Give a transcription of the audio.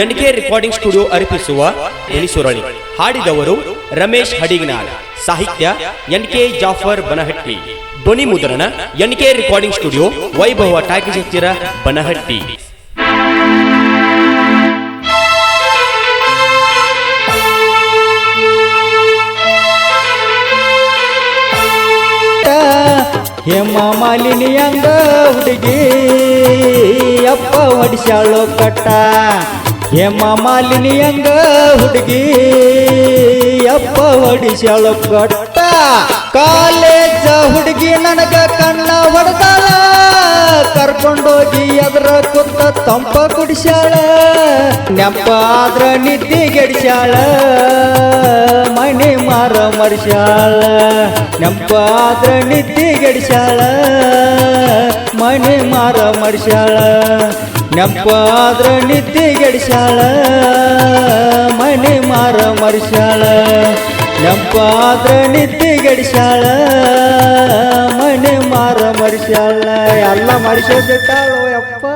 N K recording studio ಅರ್ಪಿಸುವ ಎಲಿಸುರಳಿ. ಹಾಡಿದವರು ರಮೇಶ್ ಹಡಿಗನಾಲ್ ಸಾಹಿತ್ಯ N K Jafar Banahatti. ಧ್ವನಿ ಮುದ್ರಣ NK recording studio Vaibhava talkies ಹತ್ತಿರ ಬನಹಟ್ಟಿ. ಹೇಮ ಮಾಲಿನಿ ಅಂದ ಹುಡುಗಿ, ಅಪ್ಪ ಹೊಡಿಸ್ಯಾಳೋ ಕಟ್ಟ. ಹೇಮ ಮಾಲಿನಿ ಹಂಗ ಹುಡುಗಿ, ಅಪ್ಪ ಹೊಡಿಸ್ಯಾಳ ಕಟ್ಟ. ಕಾಲೇಜ ಹುಡುಗಿ ನನಗ ಕಣ್ಣ ಹೊಡೆದಾಳ ಕರ್ಕೊಂಡೋಗಿ ಅದ್ರ ಕುತ್ತ ತಂಪ ಕುಡಿಸ್ಯಾಳ. ನೆಪ ಆದ್ರ ನಿದ್ದಿಗೆಡಿಸ್ಯಾಳ ಮಣಿ ಮಾರ ಮಡಿಸ್ಯಾಳ ನೆಪ ಆದ್ರ ನಿದ್ದೆ ಗೆಡಿಸ್ಯಾಳ. ಮಣಿ ಮಾರ ಮರ್ಸ್ಯಾಳ. ನೆಂಪಾದ್ರ ನಿದ್ದಿಗೆಡಿಸ್ಯಾಳ ಮನೆ ಮಾರ ಮರ್ಸ್ಯಾಳ. ನೆಂಪಾದ್ರ ನಿದ್ದಿಗೆಡಿಸ್ಯಾಳ ಮನೆ ಮಾರ ಮರ್ಸ್ಯಾಳ. ಎಲ್ಲ ಮರ್ಸ್ಯಾಳ. ಯಪ್ಪ.